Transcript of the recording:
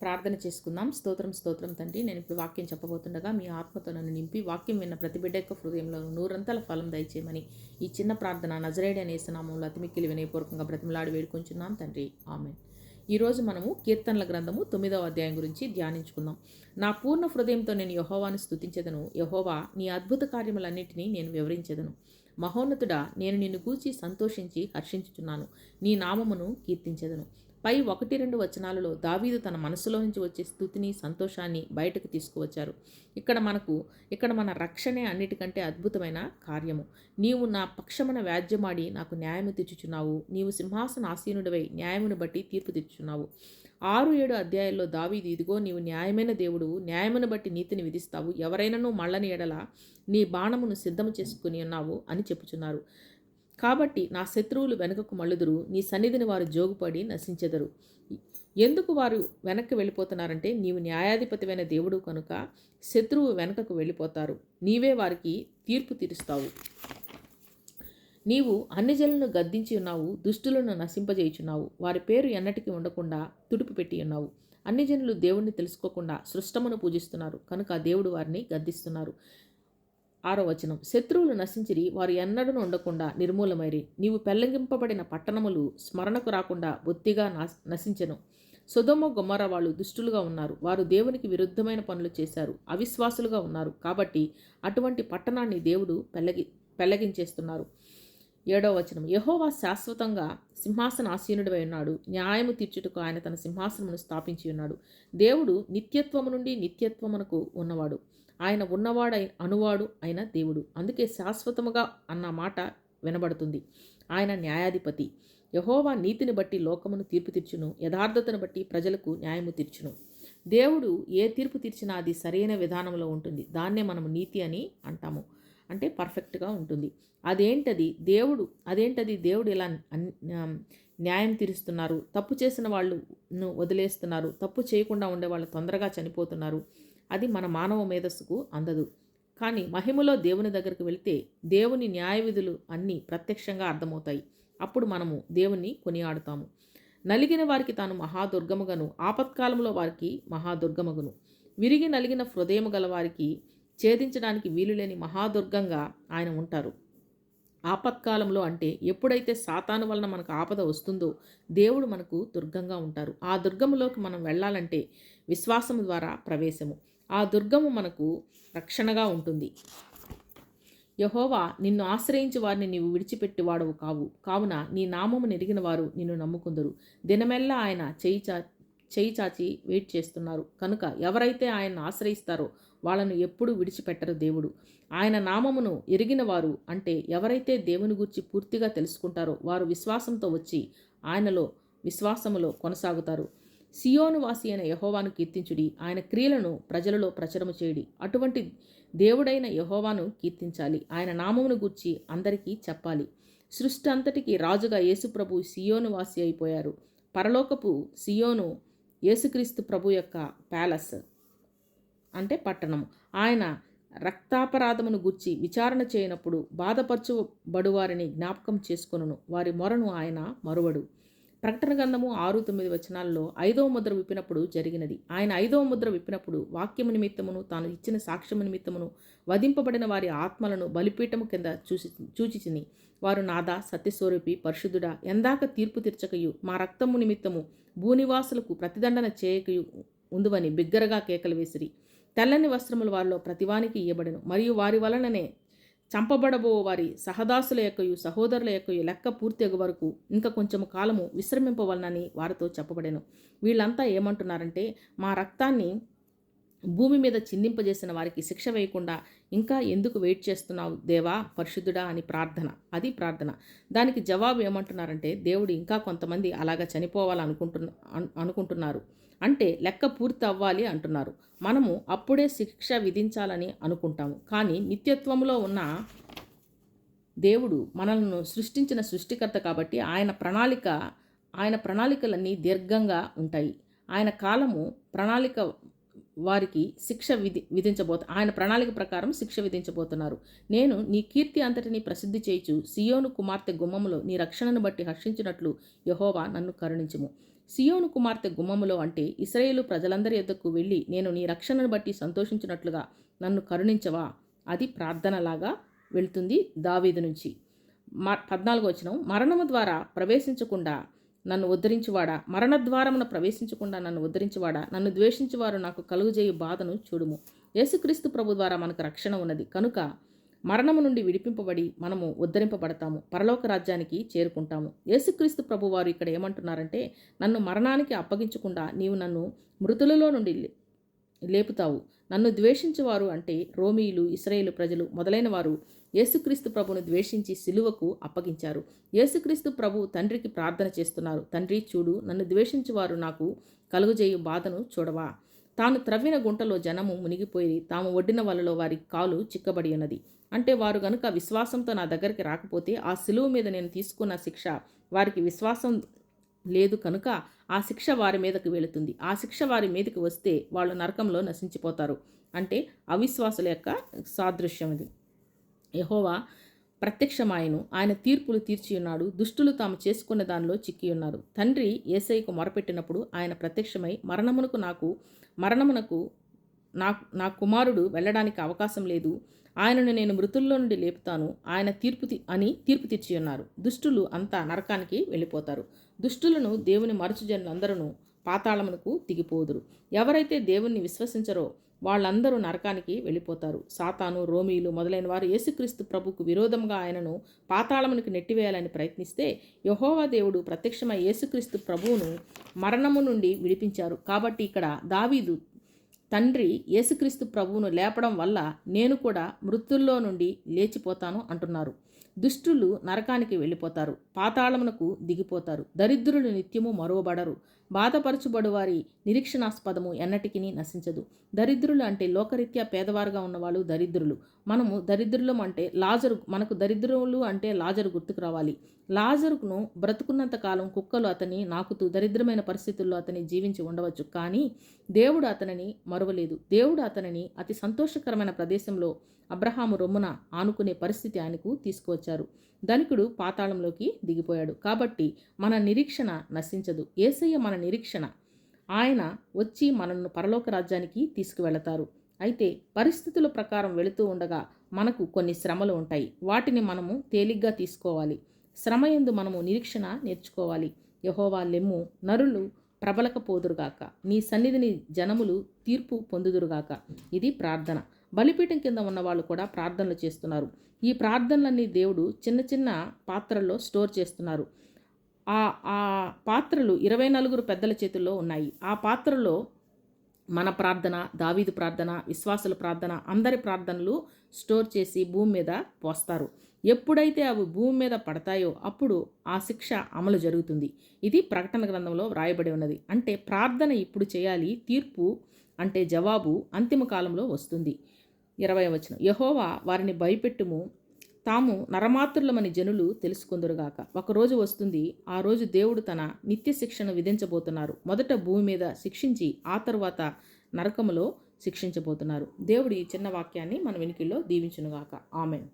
ప్రార్థన చేసుకుందాం. స్తోత్రం స్తోత్రం తండ్రి నేను ఇప్పుడు వాక్యం చెప్పబోతుండగా మీ ఆత్మతో నన్ను నింపి వాక్యం విన్న ప్రతి బిడ్డ యొక్క హృదయంలో నూరంతల ఫలం దయచేయమని ఈ చిన్న ప్రార్థన నజరేడి అనే నామంలో అతిమిక్కిలి వినయపూర్వకంగా బ్రతిమలాడి వేడుకుంటున్నాం తండ్రి. ఆమె ఈరోజు మనము కీర్తనల గ్రంథము తొమ్మిదవ అధ్యాయం గురించి ధ్యానించుకుందాం. నా పూర్ణ హృదయంతో నేను యహోవాను స్థుతించదను యహోవా నీ అద్భుత కార్యములన్నింటినీ నేను వివరించదను. మహోన్నతుడా నేను నిన్ను గూచి సంతోషించి హర్షించుచున్నాను. నీ నామమును కీర్తించదను. పై ఒకటి రెండు వచనాలలో దావీదు తన మనసులో నుంచి వచ్చే స్థుతిని సంతోషాన్ని బయటకు తీసుకువచ్చారు. ఇక్కడ మనకు ఇక్కడ మన రక్షణే అన్నిటికంటే అద్భుతమైన కార్యము. నీవు నా పక్షమున వ్యాజ్యమాడి నాకు న్యాయము తెచ్చుచున్నావు. నీవు సింహాసన ఆసీనుడివై న్యాయమును బట్టి తీర్పు తెచ్చుచున్నావు. ఆరు ఏడు అధ్యాయాల్లో దావీదు ఇదిగో నీవు న్యాయమైన దేవుడు న్యాయమును బట్టి నీతిని విధిస్తావు. ఎవరైనాను మళ్ళని ఎడల నీ బాణమును సిద్ధము చేసుకుని ఉన్నావు అని చెప్పుచున్నారు. కాబట్టి నా శత్రువులు వెనుకకు మళ్ళుదురు నీ సన్నిధిని వారు జోగుపడి నశించెదరు. ఎందుకు వారు వెనక్కి వెళ్ళిపోతున్నారంటే నీవు న్యాయాధిపతివైన దేవుడు కనుక శత్రువు వెనుకకు వెళ్ళిపోతారు. నీవే వారికి తీర్పు తీరుస్తావు. నీవు అన్ని జనులను గద్దించి ఉన్నావు దుష్టులను నశింపజేయుచున్నావు. వారి పేరు ఎన్నటికీ ఉండకుండా తుడుపు పెట్టి ఉన్నావు. అన్ని జనులు దేవుణ్ణి తెలుసుకోకుండా సృష్టమును పూజిస్తున్నారు. కనుక దేవుడు వారిని గద్దిస్తున్నారు. ఆరో వచనం. శత్రువులు నశించిరి వారు ఎన్నడూ ఉండకుండా నిర్మూలమైరి. నీవు పెల్లగింపబడిన పట్టణములు స్మరణకు రాకుండా బొత్తిగా నశించెను. సుధమ గుమ్మర వాళ్ళు దుష్టులుగా ఉన్నారు. వారు దేవునికి విరుద్ధమైన పనులు చేశారు. అవిశ్వాసులుగా ఉన్నారు. కాబట్టి అటువంటి పట్టణాన్ని దేవుడు పెళ్ళగి పెళ్ళగించేస్తున్నారు ఏడవ వచనం. యహోవా శాశ్వతంగా సింహాసన ఆసీనుడివై ఉన్నాడు. న్యాయము తీర్చుటకు ఆయన తన సింహాసనమును స్థాపించి ఉన్నాడు. దేవుడు నిత్యత్వము నుండి నిత్యత్వమునకు ఉన్నవాడు. ఆయన ఉన్నవాడై అనువాడు అయిన దేవుడు. అందుకే శాశ్వతముగా అన్న మాట వినబడుతుంది. ఆయన న్యాయాధిపతి. యహోవా నీతిని బట్టి లోకమును తీర్పు తీర్చును. యథార్థతను బట్టి ప్రజలకు న్యాయము తీర్చును. దేవుడు ఏ తీర్పు తీర్చినా అది సరైన విధానంలో ఉంటుంది. దాన్నే మనం నీతి అని అంటాము. అంటే పర్ఫెక్ట్గా ఉంటుంది. అదేంటది? దేవుడు అదేంటది? దేవుడు ఇలా న్యాయం తీరుస్తున్నారు. తప్పు చేసిన వాళ్ళు వదిలేస్తున్నారు. తప్పు చేయకుండా ఉండే వాళ్ళు తొందరగా చనిపోతున్నారు. అది మన మానవ మేధస్సుకు అందదు. కానీ మహిమలో దేవుని దగ్గరికి వెళితే దేవుని న్యాయ విధులు అన్నీ ప్రత్యక్షంగా అర్థమవుతాయి. అప్పుడు మనము దేవుణ్ణి కొనియాడుతాము. నలిగిన వారికి తాను మహాదుర్గముగను ఆపత్కాలంలో వారికి మహాదుర్గమగును. విరిగి నలిగిన హృదయము గల వారికి ఛేదించడానికి వీలులేని మహాదుర్గంగా ఆయన ఉంటారు. ఆపత్కాలంలో అంటే ఎప్పుడైతే సాతాను వలన మనకు ఆపద వస్తుందో దేవుడు మనకు దుర్గంగా ఉంటారు. ఆ దుర్గములోకి మనం వెళ్ళాలంటే విశ్వాసము ద్వారా ప్రవేశము. ఆ దుర్గము మనకు రక్షణగా ఉంటుంది. యహోవా నిన్ను ఆశ్రయించి వారిని నీవు విడిచిపెట్టివాడవు కావు. కావున నీ నామము నెరిగిన వారు నిన్ను నమ్ముకుందరు. దినమెల్లా ఆయన చేయి చా చేయి చాచి వెయిట్ చేస్తున్నారు. కనుక ఎవరైతే ఆయన్ను ఆశ్రయిస్తారో వాళ్ళను ఎప్పుడూ విడిచిపెట్టరు దేవుడు. ఆయన నామమును ఎరిగిన వారు అంటే ఎవరైతే దేవుని గురించి పూర్తిగా తెలుసుకుంటారో వారు విశ్వాసంతో వచ్చి ఆయనలో విశ్వాసములో కొనసాగుతారు. సియోనువాసి అయిన యహోవాను కీర్తించుడి. ఆయన క్రియలను ప్రజలలో ప్రచురము చేయడి. అటువంటి దేవుడైన యహోవాను కీర్తించాలి. ఆయన నామమును గూర్చి అందరికీ చెప్పాలి. సృష్టి అంతటికి రాజుగా యేసుప్రభు సియోనువాసి అయిపోయారు. పరలోకపు సియోను యేసుక్రీస్తు ప్రభు యొక్క ప్యాలెస్ అంటే పట్టణం ఆయన రక్తాపరాధమును గుర్చి విచారణ చేయనప్పుడు బాధపరచుబడువారిని జ్ఞాపకం చేసుకొనును. వారి మొరను ఆయన మరువడు. ప్రకటన గ్రంథము ఆరు తొమ్మిది వచనాల్లో ఐదవ ముద్ర విప్పినప్పుడు జరిగినది. ఆయన ఐదవ ముద్ర విప్పినప్పుడు వాక్యము నిమిత్తమును తాను ఇచ్చిన సాక్ష్యము నిమిత్తమును వధింపబడిన వారి ఆత్మలను బలిపీఠము కింద చూసి చూచిచిని వారు నాదా సత్యస్వరూపి పరిశుద్ధుడా ఎందాక తీర్పు తీర్చకయు మా రక్తము నిమిత్తము భూనివాసులకు ప్రతిదండన చేయకయు ఉందువని బిగ్గరగా కేకలు వేసిరి. తెల్లని వస్త్రములు వారిలో ప్రతివానికి ఇయ్యబడను. మరియు వారి వలననే చంపబడబో వారి సహదాసుల యొక్కయు సహోదరుల యొక్కయు లెక్క పూర్తి వరకు ఇంకా కొంచెం కాలము విశ్రమింపవలనని వారితో చెప్పబడెను. వీళ్ళంతా ఏమంటున్నారంటే మా రక్తాన్ని భూమి మీద చిందింపజేసిన వారికి శిక్ష వేయకుండా ఇంకా ఎందుకు వెయిట్ చేస్తున్నావు దేవా పరిశుద్ధుడా అని ప్రార్థన. అది ప్రార్థన. దానికి జవాబు ఏమంటున్నారంటే దేవుడు ఇంకా కొంతమంది అలాగా చనిపోవాలనుకుంటున్న అనుకుంటున్నారు. అంటే లెక్క పూర్తి అవ్వాలి అంటున్నారు. మనము అప్పుడే శిక్ష విధించాలని అనుకుంటాము. కానీ నిత్యత్వంలో ఉన్న దేవుడు మనల్ని సృష్టించిన సృష్టికర్త కాబట్టి ఆయన ప్రణాళిక ఆయన ప్రణాళికలన్నీ దీర్ఘంగా ఉంటాయి. ఆయన కాలము ప్రణాళిక వారికి శిక్ష విధి విధించబో ఆయన ప్రణాళిక ప్రకారం శిక్ష విధించబోతున్నారు. నేను నీ కీర్తి అంతటిని ప్రసిద్ధి చేయుచు సియోను కుమార్తె గుమ్మములో నీ రక్షణను బట్టి హర్షించినట్లు యహోవా నన్ను కరుణించుము. సియోను కుమార్తె గుమ్మములో అంటే ఇస్రాయేలు ప్రజలందరి యొద్దకు వెళ్ళి నేను నీ రక్షణను బట్టి సంతోషించినట్లుగా నన్ను కరుణించవా? అది ప్రార్థనలాగా వెళ్తుంది దావీదు నుంచి. మ పద్నాలుగు వచనం. మరణము ద్వారా ప్రవేశించకుండా నన్ను ఉద్ధరించువాడా? మరణద్వారమున ప్రవేశించకుండా నన్ను ఉద్ధరించువాడా? నన్ను ద్వేషించువారు నాకు కలుగుజేయు బాధను చూడుము. యేసుక్రీస్తు ప్రభు ద్వారా మనకు రక్షణ ఉన్నది. కనుక మరణము నుండి విడిపింపబడి మనము ఉద్ధరింపబడతాము. పరలోక రాజ్యానికి చేరుకుంటాము. యేసుక్రీస్తు ప్రభు వారు ఇక్కడ ఏమంటున్నారంటే నన్ను మరణానికి అప్పగించకుండా నీవు నన్ను మృతులలో నుండి లే- లేపుతావు. నన్ను ద్వేషించేవారు అంటే రోమీయులు ఇస్రాయేలు ప్రజలు మొదలైన వారు యేసుక్రీస్తు ప్రభును ద్వేషించి సిలువకు అప్పగించారు. యేసుక్రీస్తు ప్రభు తండ్రికి ప్రార్థన చేస్తున్నారు. తండ్రి చూడు నన్ను ద్వేషించేవారు నాకు కలుగుజేయు బాధను చూడవా? తాను త్రవ్విన గుంటలో జనము మునిగిపోయి తాము ఒడ్డిన వలలో వారి కాలు చిక్కబడి ఉన్నది. అంటే వారు గనుక విశ్వాసంతో నా దగ్గరికి రాకపోతే ఆ సిలువు మీద నేను తీసుకున్న శిక్ష వారికి విశ్వాసం లేదు కనుక ఆ శిక్ష వారి మీదకు వెళుతుంది. ఆ శిక్ష వారి మీదకి వస్తే వాళ్ళు నరకంలో నశించిపోతారు. అంటే అవిశ్వాసుల యొక్క సాదృశ్యం ఇది. యహోవా ప్రత్యక్షమాయను. ఆయన తీర్పులు తీర్చి ఉన్నాడు. దుష్టులు తాము చేసుకున్న దానిలో చిక్కి ఉన్నారు. తండ్రి ఏసైకు మొరపెట్టినప్పుడు ఆయన ప్రత్యక్షమై మరణమునకు నాకు మరణమునకు నా నా కుమారుడు వెళ్ళడానికి అవకాశం లేదు. ఆయనను నేను మృతుల్లో నుండి లేపుతాను. ఆయన తీర్పు తి- అని తీర్పు తెచ్చి ఉన్నారు. దుష్టులు అంతా నరకానికి వెళ్ళిపోతారు. దుష్టులను దేవుని మరచుజనులందరూ పాతాళమునకు దిగిపోదురు. ఎవరైతే దేవుణ్ణి విశ్వసించరో వాళ్ళందరూ నరకానికి వెళ్ళిపోతారు. సాతాను రోమీలు మొదలైన వారు యేసుక్రీస్తు ప్రభుకు విరోధంగా ఆయనను పాతాళమునికి నెట్టివేయాలని ప్రయత్నిస్తే యహోవా దేవుడు ప్రత్యక్షమై యేసుక్రీస్తు ప్రభువును మరణము నుండి విడిపించారు. కాబట్టి ఇక్కడ దావీదు తండ్రి యేసుక్రీస్తు ప్రభువును లేపడం వల్ల నేను కూడా మృతుల్లో నుండి లేచిపోతాను అంటున్నారు. దుష్టులు నరకానికి వెళ్ళిపోతారు పాతాళమునకు దిగిపోతారు. దరిద్రులు నిత్యము మరువబడరు. బాధపరచుబడు వారి నిరీక్షణాస్పదము ఎన్నటికీ నశించదు. దరిద్రులు అంటే లోకరీత్యా పేదవారుగా ఉన్నవాళ్ళు దరిద్రులు. మనము దరిద్రులం అంటే లాజరు మనకు దరిద్రులు అంటే లాజరు గుర్తుకు రావాలి. లాజరును బ్రతుకున్నంత కాలం కుక్కలు అతని నాకుతూ దరిద్రమైన పరిస్థితుల్లో అతని జీవించి ఉండవచ్చు. కానీ దేవుడు అతనిని మరువలేదు. దేవుడు అతనిని అతి సంతోషకరమైన ప్రదేశంలో అబ్రహాము రొమ్మున ఆనుకునే పరిస్థితి ఆయనకు తీసుకువచ్చారు. ధనికుడు పాతాళంలోకి దిగిపోయాడు. కాబట్టి మన నిరీక్షణ నశించదు. ఏసయ్య మన నిరీక్షణ. ఆయన వచ్చి మనల్ని పరలోక రాజ్యానికి తీసుకువెళతారు. అయితే పరిస్థితుల ప్రకారం వెళుతూ ఉండగా మనకు కొన్ని శ్రమలు ఉంటాయి. వాటిని మనము తేలిగ్గా తీసుకోవాలి. శ్రమ ఎందు మనము నిరీక్షణ నేర్చుకోవాలి. యహోవా లెమ్ము నరులు ప్రబలకపోదురుగాక. నీ సన్నిధిని జనములు తీర్పు పొందుదురుగాక. ఇది ప్రార్థన. బలిపీఠం కింద ఉన్న వాళ్ళు కూడా ప్రార్థనలు చేస్తున్నారు. ఈ ప్రార్థనలన్నీ దేవుడు చిన్న చిన్న పాత్రల్లో స్టోర్ చేస్తున్నారు. ఆ ఆ పాత్రలు ఇరవై నలుగురు పెద్దల చేతుల్లో ఉన్నాయి. ఆ పాత్రలో మన ప్రార్థన దావీదు ప్రార్థన విశ్వాసుల ప్రార్థన అందరి ప్రార్థనలు స్టోర్ చేసి భూమి మీద పోస్తారు. ఎప్పుడైతే అవి భూమి మీద పడతాయో అప్పుడు ఆ శిక్ష అమలు జరుగుతుంది. ఇది ప్రకటన గ్రంథంలో వ్రాయబడి ఉన్నది. అంటే ప్రార్థన ఇప్పుడు చేయాలి తీర్పు అంటే జవాబు అంతిమ కాలంలో వస్తుంది. ఇరవై వచనం. యహోవా వారిని భయపెట్టుము తాము నరమాతృలమని జనులు తెలుసుకుందరుగాక. ఒకరోజు వస్తుంది ఆ రోజు దేవుడు తన నిత్య శిక్షను విధించబోతున్నారు. మొదట భూమి మీద శిక్షించి ఆ తర్వాత నరకములో శిక్షించబోతున్నారు. దేవుడి ఈ చిన్న వాక్యాన్ని మన వెనుకల్లో దీవించునుగాక. ఆమెన్.